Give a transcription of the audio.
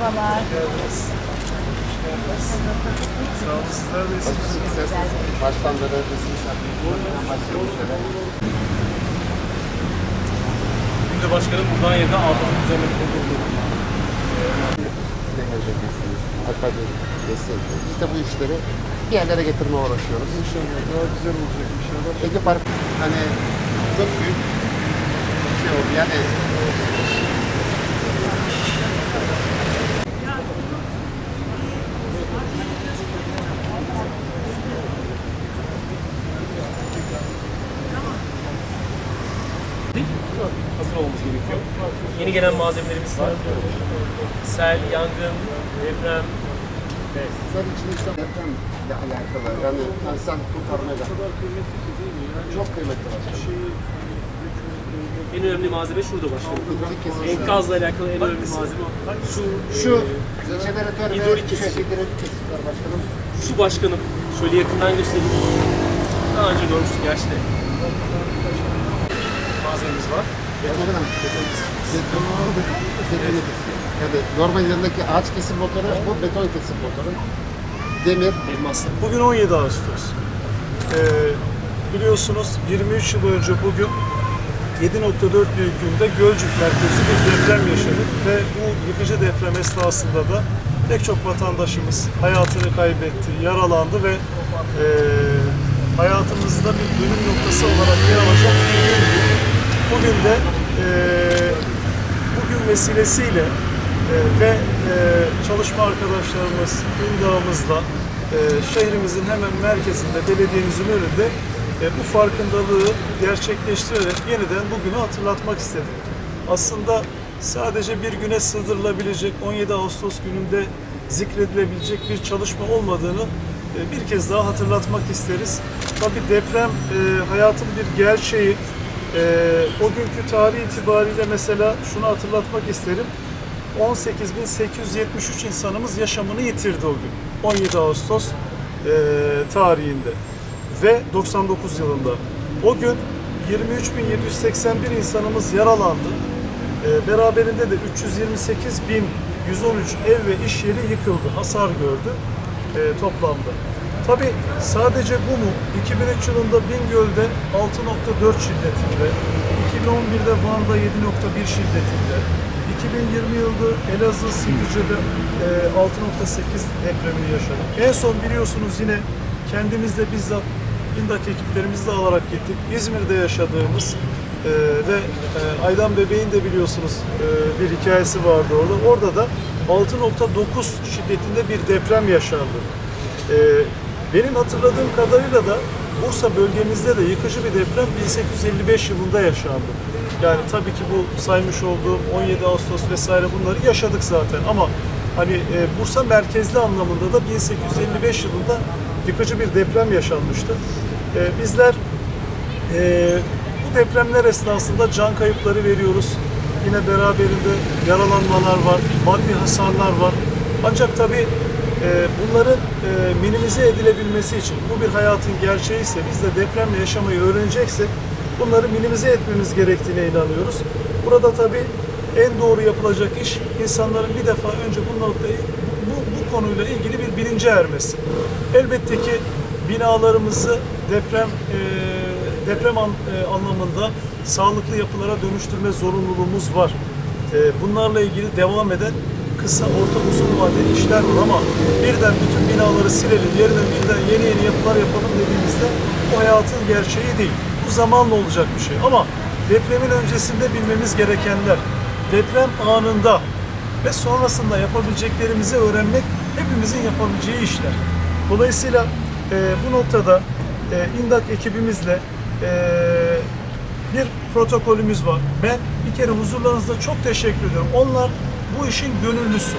Merhabalar. Sağ olun, sizler de iyisiniz. Baştan. Buradan şöyle. Dün de başkanım Mudanya'da Avrupa'nın üzerine kuruldu. Biz de bu işleri bir yerlere getirmeye uğraşıyoruz. İnşallah daha güzel olacak inşallah. Ege Park hani çok büyük bir şey oldu. Yani Yeni gelen malzemelerimiz var. Sel, yangın, deprem, evet. sen için işte depremle alakalı. Yani insan kurtarmayla. Çok kıymetli başkanım. En önemli malzeme şurada başkanım. Enkazla alakalı en önemli malzeme şu, Şu jeneratör ve hidrolik şu kesici. kesiciler başkanım. Şu başkanım. Şöyle yakından göstereyim. Daha önce görmüştük gerçi de. Malzememiz var. Beton Beton Beton kesimi. Yani normal yanındaki ağaç kesim motoru, bu beton kesim motoru. Demir. Bugün 17 Ağustos. Ee, biliyorsunuz 23 yıl önce bugün 7.4 büyüklüğünde Gölcük merkezi bir deprem yaşadık ve bu yıkıcı deprem esnasında da pek çok vatandaşımız hayatını kaybetti, yaralandı ve e, hayatımızda bir dönüm noktası olarak yer alacak bir. Bugün de e, bugün vesilesiyle e, ve e, çalışma arkadaşlarımız, İndağımızla e, şehrimizin hemen merkezinde, belediyemizin önünde e, bu farkındalığı gerçekleştirerek yeniden bugünü hatırlatmak istedik. Aslında sadece bir güne sığdırılabilecek 17 Ağustos gününde zikredilebilecek bir çalışma olmadığını e, bir kez daha hatırlatmak isteriz. Tabii deprem e, hayatın bir gerçeği. E, o günkü tarih itibariyle mesela şunu hatırlatmak isterim. 18.873 insanımız yaşamını yitirdi o gün. 17 Ağustos e, tarihinde ve 99 yılında. O gün 23.781 insanımız yaralandı. E, beraberinde de 328.113 ev ve iş yeri yıkıldı, hasar gördü e, toplamda. Tabi sadece bu mu? 2003 yılında Bingöl'de 6.4 şiddetinde, 2011'de Van'da 7.1 şiddetinde, 2020 yılında Elazığ Silivri'de e, 6.8 depremini yaşadık. En son biliyorsunuz yine kendimiz de bizzat İndak ekiplerimizle alarak gittik. İzmir'de yaşadığımız e, ve e, Aydan Bebeğin de biliyorsunuz e, bir hikayesi vardı orada. Orada da 6.9 şiddetinde bir deprem yaşandı. E, benim hatırladığım kadarıyla da Bursa bölgemizde de yıkıcı bir deprem 1855 yılında yaşandı. Yani tabii ki bu saymış olduğum 17 Ağustos vesaire bunları yaşadık zaten ama hani e, Bursa merkezli anlamında da 1855 yılında yıkıcı bir deprem yaşanmıştı. E, bizler e, bu depremler esnasında can kayıpları veriyoruz. Yine beraberinde yaralanmalar var, maddi hasarlar var. Ancak tabii bunların e, minimize edilebilmesi için bu bir hayatın gerçeği ise biz de depremle yaşamayı öğreneceksek bunları minimize etmemiz gerektiğine inanıyoruz. Burada tabii en doğru yapılacak iş insanların bir defa önce bu noktayı bu, bu konuyla ilgili bir bilince ermesi. Elbette ki binalarımızı deprem e, deprem e, anlamında sağlıklı yapılara dönüştürme zorunluluğumuz var. Bunlarla ilgili devam eden kısa, orta, uzun vadeli işler var ama birden bütün binaları silelim, yerine birden yeni yeni yapılar yapalım dediğimizde o hayatın gerçeği değil. Bu zamanla olacak bir şey ama depremin öncesinde bilmemiz gerekenler, deprem anında ve sonrasında yapabileceklerimizi öğrenmek hepimizin yapabileceği işler. Dolayısıyla e, bu noktada e, İndak ekibimizle e, bir protokolümüz var. Ben bir kere huzurlarınızda çok teşekkür ediyorum. Onlar bu işin gönüllüsü.